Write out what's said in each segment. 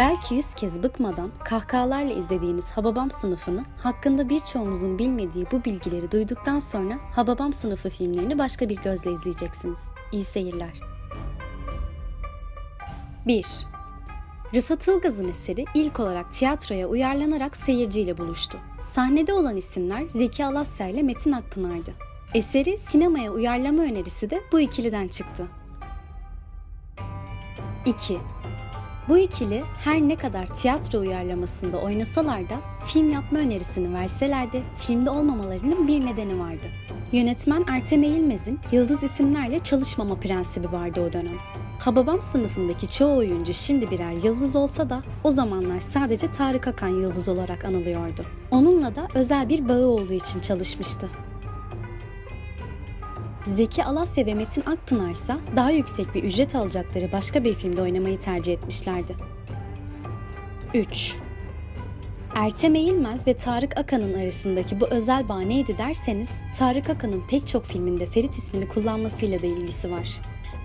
Belki yüz kez bıkmadan kahkahalarla izlediğiniz Hababam sınıfını hakkında birçoğumuzun bilmediği bu bilgileri duyduktan sonra Hababam sınıfı filmlerini başka bir gözle izleyeceksiniz. İyi seyirler. 1. Rıfat Ilgaz'ın eseri ilk olarak tiyatroya uyarlanarak seyirciyle buluştu. Sahnede olan isimler Zeki Alasya ile Metin Akpınar'dı. Eseri sinemaya uyarlama önerisi de bu ikiliden çıktı. 2. Bu ikili her ne kadar tiyatro uyarlamasında oynasalar da film yapma önerisini verseler de filmde olmamalarının bir nedeni vardı. Yönetmen Ertem Eğilmez'in yıldız isimlerle çalışmama prensibi vardı o dönem. Hababam sınıfındaki çoğu oyuncu şimdi birer yıldız olsa da o zamanlar sadece Tarık Akan yıldız olarak anılıyordu. Onunla da özel bir bağı olduğu için çalışmıştı. Zeki Alasya ve Metin Akpınar ise daha yüksek bir ücret alacakları başka bir filmde oynamayı tercih etmişlerdi. 3. Ertem Eğilmez ve Tarık Akan'ın arasındaki bu özel bağ neydi derseniz, Tarık Akan'ın pek çok filminde Ferit ismini kullanmasıyla da ilgisi var.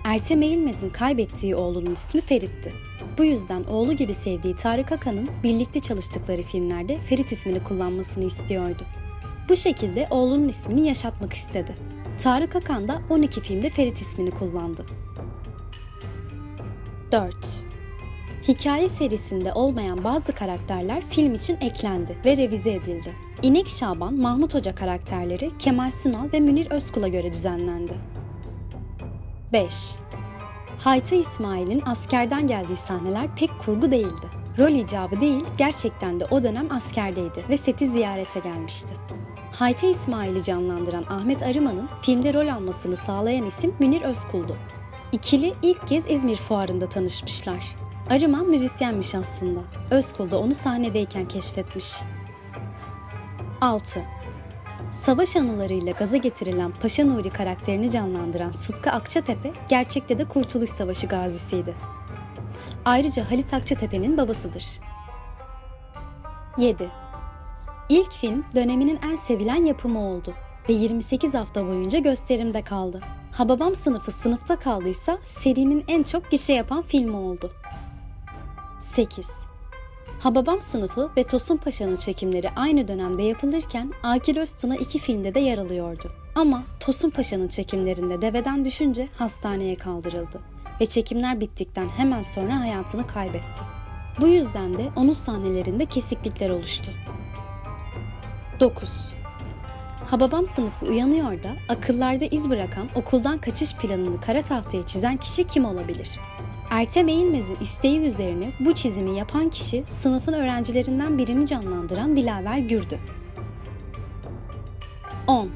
Ertem Eğilmez'in kaybettiği oğlunun ismi Ferit'ti. Bu yüzden oğlu gibi sevdiği Tarık Akan'ın birlikte çalıştıkları filmlerde Ferit ismini kullanmasını istiyordu. Bu şekilde oğlunun ismini yaşatmak istedi. Tarık Akan da 12 filmde Ferit ismini kullandı. 4. Hikaye serisinde olmayan bazı karakterler film için eklendi ve revize edildi. İnek Şaban, Mahmut Hoca karakterleri Kemal Sunal ve Münir Özkul'a göre düzenlendi. 5. Hayta İsmail'in askerden geldiği sahneler pek kurgu değildi. Rol icabı değil, gerçekten de o dönem askerdeydi ve seti ziyarete gelmişti. Hayta İsmail'i canlandıran Ahmet Arıman'ın filmde rol almasını sağlayan isim Münir Özkul'du. İkili ilk kez İzmir Fuarı'nda tanışmışlar. Arıman müzisyenmiş aslında. Özkul da onu sahnedeyken keşfetmiş. 6. Savaş anılarıyla gaza getirilen Paşa Nuri karakterini canlandıran Sıtkı Akçatepe gerçekte de Kurtuluş Savaşı gazisiydi. Ayrıca Halit Akçatepe'nin babasıdır. 7. İlk film döneminin en sevilen yapımı oldu ve 28 hafta boyunca gösterimde kaldı. Hababam sınıfı sınıfta kaldıysa serinin en çok gişe yapan filmi oldu. 8. Hababam sınıfı ve Tosun Paşa'nın çekimleri aynı dönemde yapılırken Akil Öztun'a iki filmde de yer alıyordu. Ama Tosun Paşa'nın çekimlerinde deveden düşünce hastaneye kaldırıldı ve çekimler bittikten hemen sonra hayatını kaybetti. Bu yüzden de onun sahnelerinde kesiklikler oluştu. 9. Hababam sınıfı uyanıyor da akıllarda iz bırakan okuldan kaçış planını kara tahtaya çizen kişi kim olabilir? Ertem Eğilmez'in isteği üzerine bu çizimi yapan kişi sınıfın öğrencilerinden birini canlandıran Dilaver Gürdü. 10.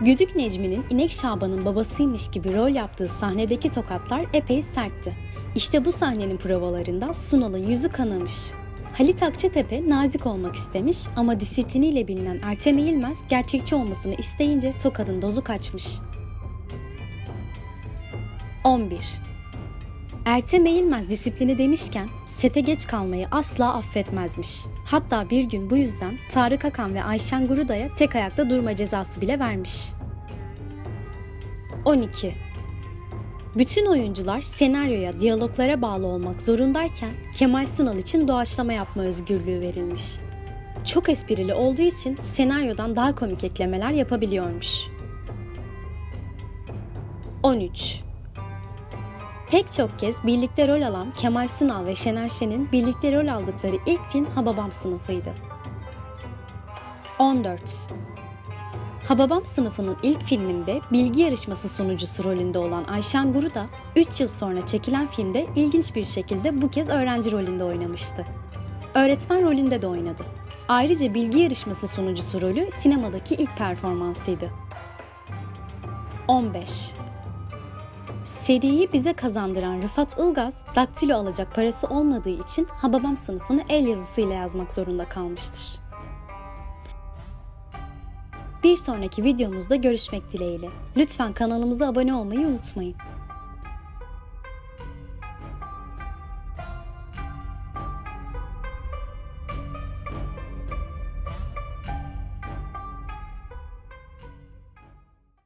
Güdük Necmi'nin İnek Şaban'ın babasıymış gibi rol yaptığı sahnedeki tokatlar epey sertti. İşte bu sahnenin provalarında Sunal'ın yüzü kanamış. Halit Akçatepe nazik olmak istemiş ama disipliniyle bilinen Ertem Eğilmez gerçekçi olmasını isteyince tokadın dozu kaçmış. 11. Ertem Eğilmez disiplini demişken sete geç kalmayı asla affetmezmiş. Hatta bir gün bu yüzden Tarık Akan ve Ayşen Guruday'a tek ayakta durma cezası bile vermiş. 12. Bütün oyuncular senaryoya, diyaloglara bağlı olmak zorundayken Kemal Sunal için doğaçlama yapma özgürlüğü verilmiş. Çok esprili olduğu için senaryodan daha komik eklemeler yapabiliyormuş. 13. Pek çok kez birlikte rol alan Kemal Sunal ve Şener Şen'in birlikte rol aldıkları ilk film Hababam sınıfıydı. 14. Hababam sınıfının ilk filminde bilgi yarışması sunucusu rolünde olan Ayşen Guru da 3 yıl sonra çekilen filmde ilginç bir şekilde bu kez öğrenci rolünde oynamıştı. Öğretmen rolünde de oynadı. Ayrıca bilgi yarışması sunucusu rolü sinemadaki ilk performansıydı. 15. Seriyi bize kazandıran Rıfat Ilgaz, daktilo alacak parası olmadığı için Hababam sınıfını el yazısıyla yazmak zorunda kalmıştır. Bir sonraki videomuzda görüşmek dileğiyle. Lütfen kanalımıza abone olmayı unutmayın.